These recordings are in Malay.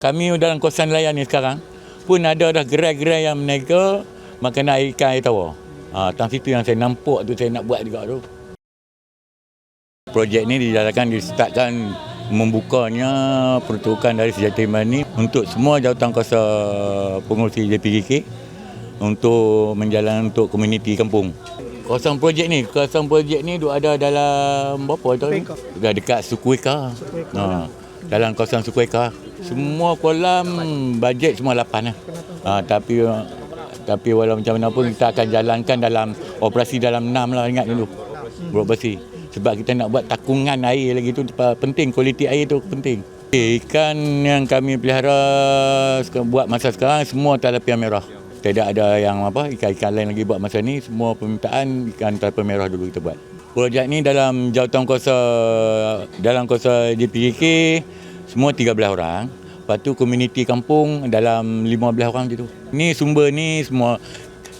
Kami dalam kawasan nelayan ni sekarang pun ada dah gerai-gerai yang menega makanan air ikan air tawar. Ha, tang situ yang saya nampak tu saya nak buat juga tu. Projek ni dijalankan distartkan membukanya peruntukan dari Sejahtera ni untuk semua jawatan kuasa pengurusi JPKK untuk menjalankan untuk komuniti kampung. Kawasan projek ni, kawasan projek ni duk ada dalam berapa tahun? Dah dekat Suku Eka. Ha, dalam kawasan Suku Eka. Semua kolam bajet semua 8 lah. Ha, tapi tapi walau macam mana pun kita akan jalankan dalam operasi dalam 6 lah ingat dulu. Beroperasi. Sebab kita nak buat takungan air lagi tu penting, kualiti air tu penting. Eh, ikan yang kami pelihara buat masa sekarang semua talapian merah. Tidak ada yang apa ikan-ikan lain lagi buat masa ni, semua permintaan ikan talapian merah dulu kita buat. Projek ni dalam jawatan kuasa dalam kuasa JPK semua 13 orang. Lepas tu komuniti kampung dalam 15 orang macam tu. Ni sumber ni semua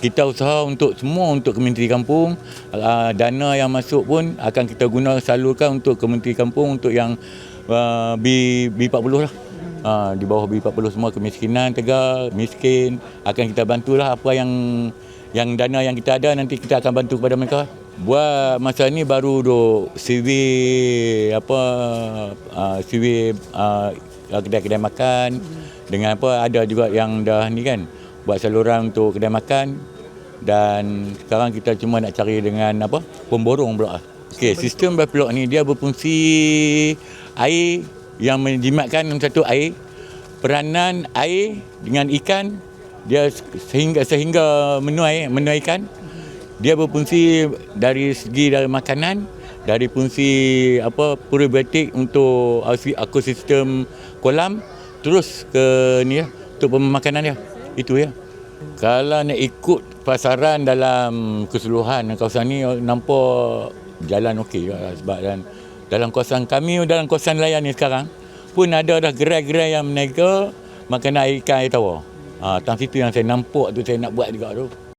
kita usaha untuk semua untuk komuniti kampung. Uh, dana yang masuk pun akan kita guna salurkan untuk komuniti kampung untuk yang uh, B, B40 lah. Uh, di bawah B40 semua kemiskinan, tegar, miskin. Akan kita bantulah apa yang yang dana yang kita ada nanti kita akan bantu kepada mereka. Buat masa ni baru duk CV apa uh, CV uh, kedai-kedai makan. Dengan apa ada juga yang dah ni kan buat saluran untuk kedai makan. Dan sekarang kita cuma nak cari dengan apa pemborong pula. Okey, sistem bioplok ni dia berfungsi air yang menjimatkan satu air. Peranan air dengan ikan dia sehingga sehingga menuai menuai ikan dia berfungsi dari segi dari makanan dari fungsi apa probiotik untuk ekosistem kolam terus ke ni ya untuk pemakanan dia itu ya kalau nak ikut pasaran dalam keseluruhan kawasan ni nampak jalan okey lah sebab dan dalam kawasan kami dalam kawasan nelayan ni sekarang pun ada dah gerai-gerai yang menega makanan air ikan air tawar. Ha, tang situ yang saya nampak tu saya nak buat juga tu.